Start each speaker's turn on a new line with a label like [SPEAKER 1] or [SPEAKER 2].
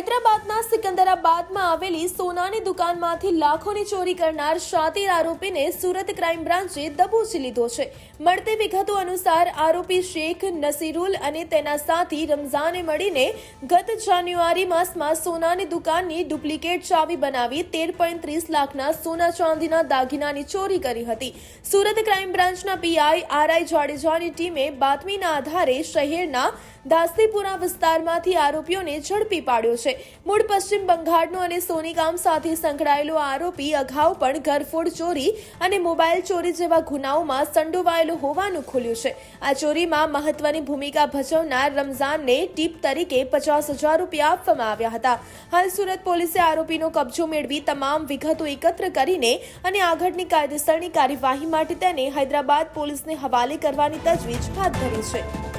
[SPEAKER 1] હૈદરાબાદના સિકંદરાબાદમાં આવેલી સોનાની દુકાનમાંથી લાખોની ચોરી કરનાર શાતિર આરોપીને સુરત ક્રાઇમ બ્રાન્ચે દબોચી લીધો છે. મળતી વિગતો અનુસાર આરોપી શેખ નસીરુલ અને તેના સાથી રમઝાને મળીને ગત જાન્યુઆરી માસમાં સોનાની દુકાનની ડુપ્લિકેટ ચાવી બનાવી તેર પોઈન્ટ ત્રીસ લાખના સોના ચાંદીના દાગીનાની ચોરી કરી હતી. સુરત ક્રાઇમ બ્રાન્ચના પીઆઈ આરઆઈ જાડેજાની ટીમે બાતમીના આધારે શહેરના દાસીપુરા વિસ્તારમાંથી આરોપીઓને ઝડપી પાડ્યો છે. મૂળ પશ્ચિમ બંગાળનો અને સોનીકામ સાથે સંકળાયેલો આરોપી અગાઉ પણ ઘરફોડ ચોરી અને મોબાઈલ ચોરી જેવા ગુનાઓમાં સંડોવાયેલો હોવાનું ખુલ્યું છે. આ ચોરીમાં મહત્વની ભૂમિકા ભજવનાર રમઝાનને ટીપ તરીકે પચાસ હજાર રૂપિયા આપવામાં આવ્યા હતા. હાલ સુરત પોલીસે આરોપીનો કબજો મેળવી તમામ વિગતો એકત્ર કરીને અને આગળની કાયદેસરની કાર્યવાહી માટે તેને હૈદરાબાદ પોલીસને હવાલે કરવાની તજવીજ હાથ ધરી છે.